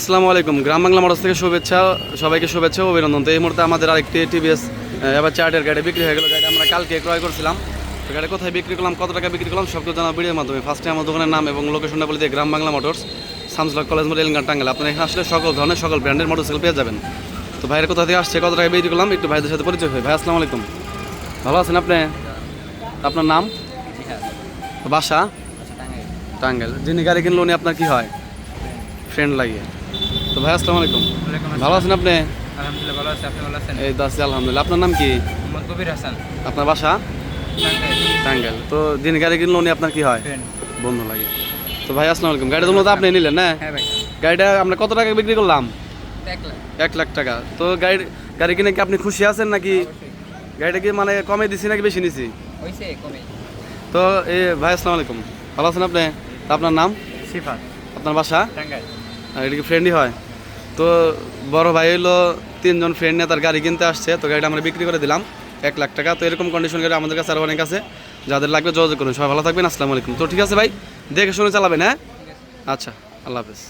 আসসালামু আলাইকুম। গ্রাম বাংলা মোটরস থেকে শুভেচ্ছা সবাইকে শুভেচ্ছা অভিনন্দন। তো এই মুহূর্তে আমাদের আরেকটি টিভিএস এবার চার্টের গাড়ি বিক্রি হয়ে গেল। গাড়ি আমরা কালকে ক্রয় করছিলাম। তো গাড়ি কোথায় বিক্রি করলাম কত টাকা বিক্রি করলাম সব কিছু জানা ভিডিওর মাধ্যমে। ফার্স্টে আমার দোকানের নাম এবং লোকেশনটা বলে দিয়ে গ্রাম বাংলা মোটরস সামসলক কলেজ মোড় এলগান টাঙ্গাল আপনার এখানে আসলে সকল ধরনের সকল ব্র্যান্ডের মোটরসাইকেল পেয়ে যাবেন। তো ভাইয়ের কোথা থেকে আসছে কত টাকা বিক্রি করলাম একটু ভাইদের সাথে পরিচয় হয় ভাই আসসালামু আলাইকুম। ভালো আছেন আপনি? আপনার নাম? বাসা? টাঙ্গাইল। যিনি গাড়ি কিনলো উনি আপনার কি হয়? ফ্রেন্ড লাগিয়ে। তো ভাই আসসালামু আলাইকুম। ভালো আছেন আপনি? আলহামদুলিল্লাহ ভালো আছে। আপনি ভালো আছেন? এই দাসি আলহামদুলিল্লাহ। আপনার নাম কি? মোহাম্মদ কবির হাসান। আপনার বাসা? টাঙ্গাইল। তো যিনি গাড়ি কিনলো উনি আপনার কি হয়? বন্ধু লাগে। তো ভাই আসসালামু আলাইকুম। গাড়ি তো আপনি নিলেন না? হ্যাঁ ভাই। গাড়িটা আমরা কত টাকা বিক্রি করলাম? এক লাখ। টাকা। তো গাড়ি গাড়ি কিনে কি আপনি খুশি আছেন নাকি? গাড়িটা কি মানে কমে দিছি নাকি বেশি নিছি? তো এই ভাই আসসালামু আলাইকুম। ভালো আছেন আপনি? আপনার নাম? সিফাত। আপনার বাসা? টাঙ্গাইল। এটা কি ফ্রেন্ডই হয়। তো বড় ভাই হইল তিনজন ফ্রেন্ড নিয়ে তার গাড়ি কিনতে আসছে, তো গাড়িটা আমরা বিক্রি করে দিলাম এক লাখ টাকা। তো এরকম কন্ডিশন গাড়ি আমাদের কাছে আরও অনেক আছে। যাদের লাগবে যোগাযোগ করুন। সবাই ভালো থাকবেন, আসসালামু আলাইকুম। তো ঠিক আছে ভাই, দেখে শুনে চালাবেন হ্যাঁ? আচ্ছা আল্লাহ হাফেজ।